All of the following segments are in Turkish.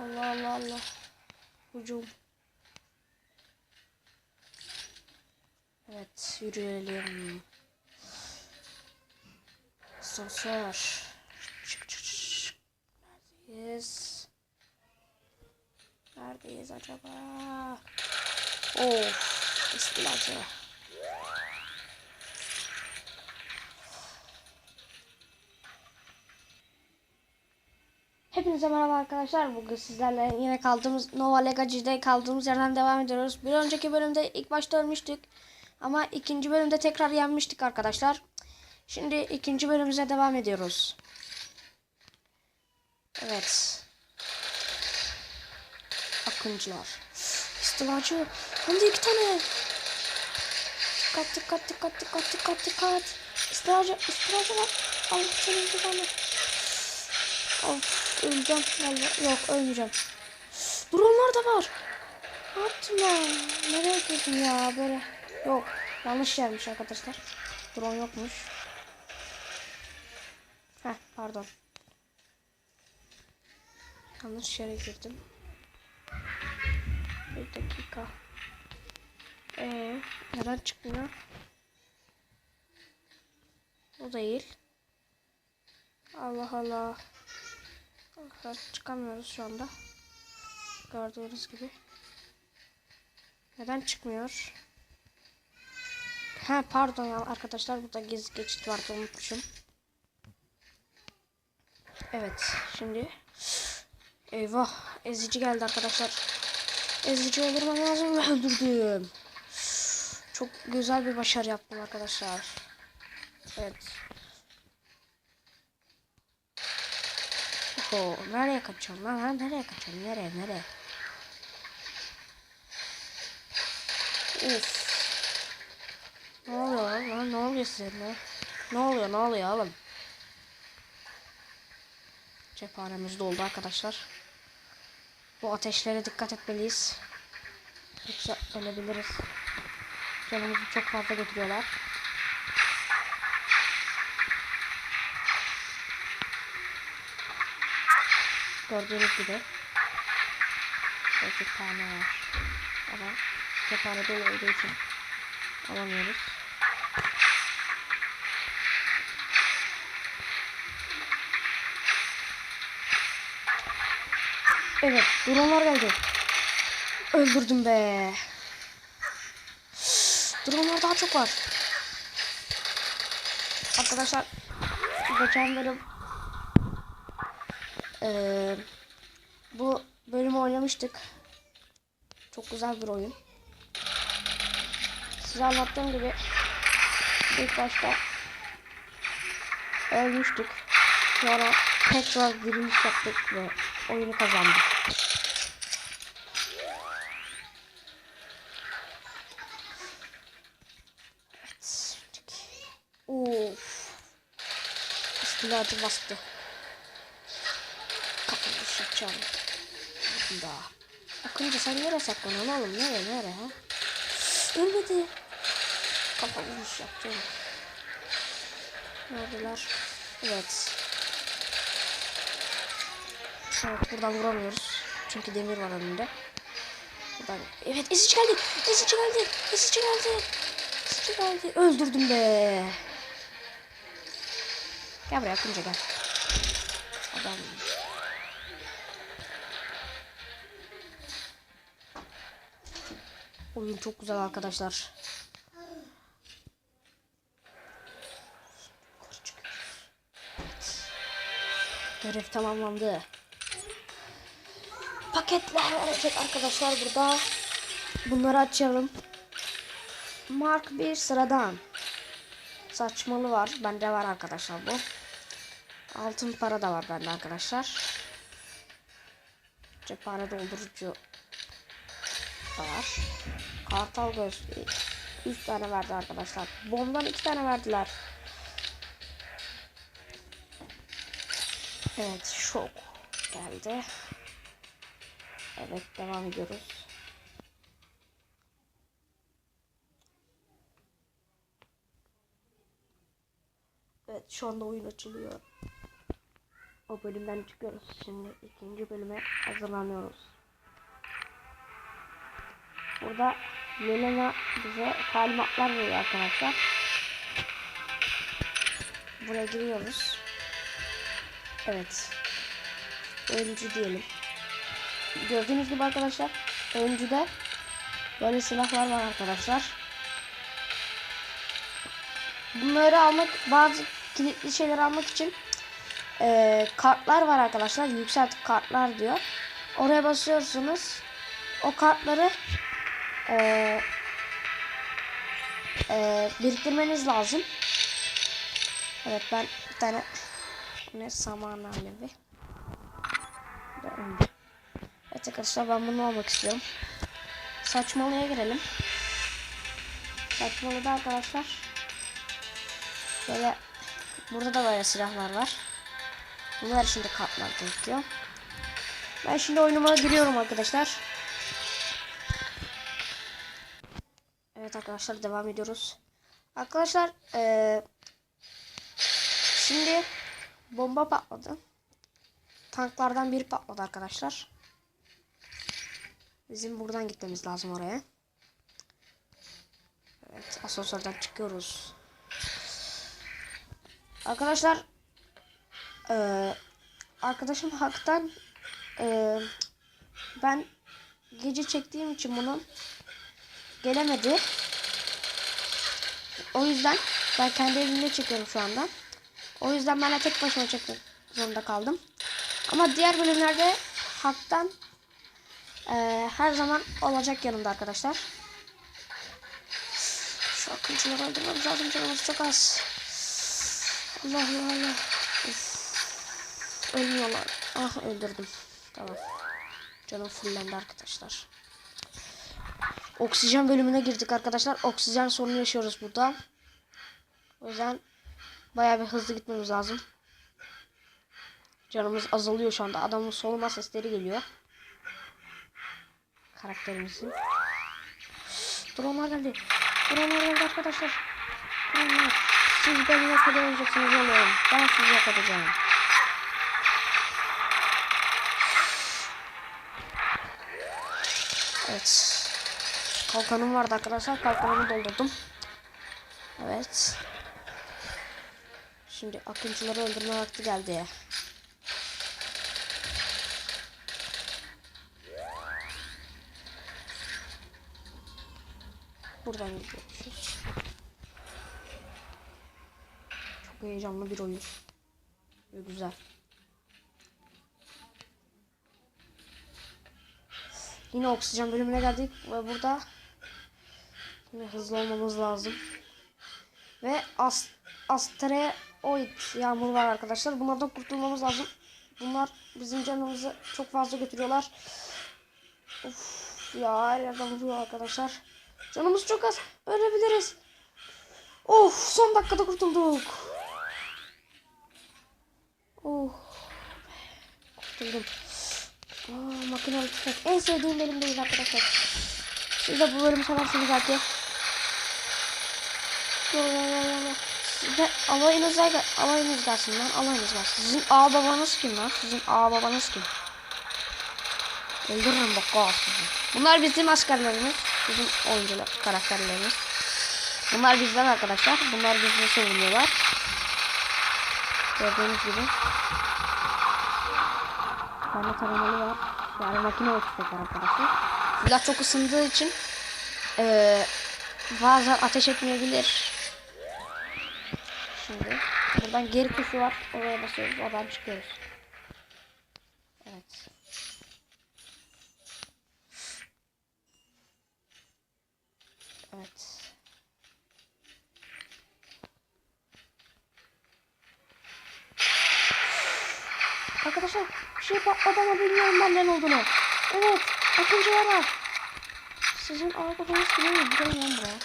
Allah Allah Allah. Hücum. Evet yürüyelim. Asansör. Çık çık çık. Neredeyiz? Neredeyiz acaba? Of. İstilacı. Hepinize merhaba arkadaşlar. Bugün sizlerle yine kaldığımız Nova Legacy'de kaldığımız yerden devam ediyoruz. Bir önceki bölümde ilk başta ölmüştük. Ama ikinci bölümde tekrar yenmiştik arkadaşlar. Şimdi ikinci bölümümüze devam ediyoruz. Evet. Akıncılar. İstilacı. Hem de iki tane. Dikkat dikkat dikkat dikkat dikkat dikkat. İstilacı. İstilacı var. Allah senin bir öleceğim vallahi. Yok ölmeyeceğim. Dronlar da var. Ne yaptım ben? Nereye girdim ya böyle? Yok. Yanlış yermiş arkadaşlar. Drone yokmuş. Heh pardon. Yanlış yere girdim. Bir dakika. Ee, neden çıkmıyor? O değil. Allah Allah. Arkadaşlar çıkamıyoruz şu anda. Gördüğünüz gibi. Neden çıkmıyor? Ha pardon ya arkadaşlar burada gizli geçit vardı unutmuşum. Evet şimdi eyvah ezici geldi arkadaşlar. Ezici öldürmem lazım ve öldürdüm. Çok güzel bir başarı yaptım arkadaşlar. Evet. Oho, nereye kaçıyorum lan? Ha, nereye kaçıyorum? Nereye? Nereye? Uf. Ne oluyor lan? Ne oluyor sizinle? Ne oluyor? Ne oluyor oğlum? Cephanemiz doldu arkadaşlar. Bu ateşlere dikkat etmeliyiz. Yoksa ölebiliriz. Canımızı çok fazla götürüyorlar. Gördüğünüz gibi. 8 tane var. Ama cephane dolu olduğu için alamıyoruz. Evet, dronlar geldi. Öldürdüm be. Dronlar daha çok var. Arkadaşlar geçen bölüm ee, bu bölümü oynamıştık. Çok güzel bir oyun. Size anlattığım gibi ilk başta ölmüştük. Sonra tekrar diriliş yaptık ve oyunu kazandık. Evet. Of. İstilacı bastı. Sıçacağım. Daha. Akınca sen nereye saklanıyorsun oğlum? Nereye nereye ha? Ölmedi. Kafamı yapacağım. Neredeler? Evet. Evet buradan vuramıyoruz. Çünkü demir var önünde. Buradan... Evet ezici geldi. Ezici geldi. Ezici geldi. Ezici geldi. Öldürdüm be. Gel buraya Akınca gel. Adam. Oyun çok güzel arkadaşlar. Görev tamamlandı. Paketler verecek arkadaşlar burada. Bunları açalım. Mark 1 sıradan. Saçmalı var. Bende var arkadaşlar bu. Altın para da var bende arkadaşlar. Cephane doldurucu da var. Kartal göz 3 tane verdi arkadaşlar. Bombadan 2 tane verdiler. Evet şok geldi. Evet devam ediyoruz. Evet şu anda oyun açılıyor. o bölümden çıkıyoruz. Şimdi ikinci bölüme hazırlanıyoruz. Burada Yelena bize talimatlar veriyor arkadaşlar. Buraya giriyoruz. Evet. Oyuncu diyelim. Gördüğünüz gibi arkadaşlar oyuncuda böyle silahlar var arkadaşlar. Bunları almak bazı kilitli şeyler almak için eee, kartlar var arkadaşlar. Yükselt kartlar diyor. Oraya basıyorsunuz. O kartları eee, eee, biriktirmeniz lazım. Evet ben bir tane ne saman alevi. Evet arkadaşlar ben bunu almak istiyorum. Saçmalığa girelim. Saçmalıda arkadaşlar böyle burada da böyle silahlar var. Bunlar şimdi kartlar gerekiyor. Ben şimdi oyunuma giriyorum arkadaşlar. Evet arkadaşlar devam ediyoruz. Arkadaşlar eee Şimdi bomba patladı. Tanklardan biri patladı arkadaşlar. Bizim buradan gitmemiz lazım oraya. Evet asansörden çıkıyoruz. Arkadaşlar eee, arkadaşım haktan eee, ben gece çektiğim için bunu gelemedi. O yüzden ben kendi evimde çekiyorum şu anda. O yüzden ben de tek başıma çekmek zorunda kaldım. Ama diğer bölümlerde Hak'tan eee, her zaman olacak yanımda arkadaşlar. Şu akıncıları öldürmemiz lazım canımız çok az. Allah Allah Allah. Uf. Ölmüyorlar. Ah öldürdüm. Tamam. Canım fullendi arkadaşlar. Oksijen bölümüne girdik arkadaşlar. Oksijen sorunu yaşıyoruz burada. O yüzden bayağı bir hızlı gitmemiz lazım. Canımız azalıyor şu anda. Adamın soluma sesleri geliyor. Karakterimizin. Dronlar geldi. Dronlar geldi arkadaşlar. Dronlar. Siz beni edemeyeceksiniz oğlum. Ben sizi edeceğim. Evet. Kalkanım vardı arkadaşlar. Kalkanımı doldurdum. Evet. Şimdi akıncıları öldürme vakti geldi. Buradan gidiyoruz. Çok heyecanlı bir oyun. Ve güzel. Yine oksijen bölümüne geldik ve burada yine hızlı olmamız lazım. Ve as asteroid yağmur var arkadaşlar. Bunlardan kurtulmamız lazım. Bunlar bizim canımızı çok fazla götürüyorlar. Of ya her yerden vuruyor arkadaşlar. Canımız çok az. Ölebiliriz. Of son dakikada kurtulduk. Oh. Kurtuldum. Aa, makinalı tüfek. En sevdiğim benim değil arkadaşlar. Siz de bu bölümü seversiniz belki. Size alayınız da alayınız gelsin lan alayınız gelsin. Sizin ağ babanız kim lan? Sizin ağ babanız kim? Öldürürüm bak ağ sizi. Bunlar bizim askerlerimiz. Bizim oyuncular, karakterlerimiz. Bunlar bizden arkadaşlar. Bunlar bizi savunuyorlar. Gördüğünüz gibi. Tane taramalı var. Yani makine var arkadaşlar. Silah çok ısındığı için eee bazen ateş etmeyebilir. Buradan geri tuşu var. Oraya basıyoruz. Oradan çıkıyoruz. Evet. Evet. Arkadaşlar bir şey patladı ama bilmiyorum ben ne olduğunu. Evet. Akıncılar var. Sizin gibi mi? Gelin lan buraya.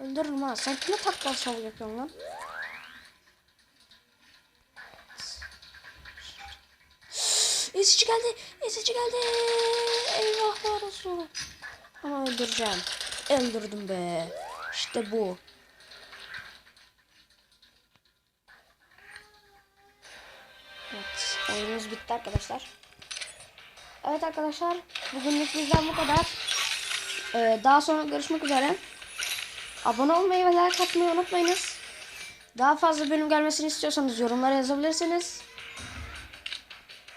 Öldürürüm ha. Sen kime takla şov yapıyorsun lan? Ezici geldi. Ezici geldi. Eyvah Resulallah. Ama öldüreceğim. Öldürdüm be. İşte bu. Evet. Oyunumuz bitti arkadaşlar. Evet arkadaşlar. Bugünlük bizden bu kadar. Ee, daha sonra görüşmek üzere. Abone olmayı ve like atmayı unutmayınız. Daha fazla bölüm gelmesini istiyorsanız yorumlara yazabilirsiniz.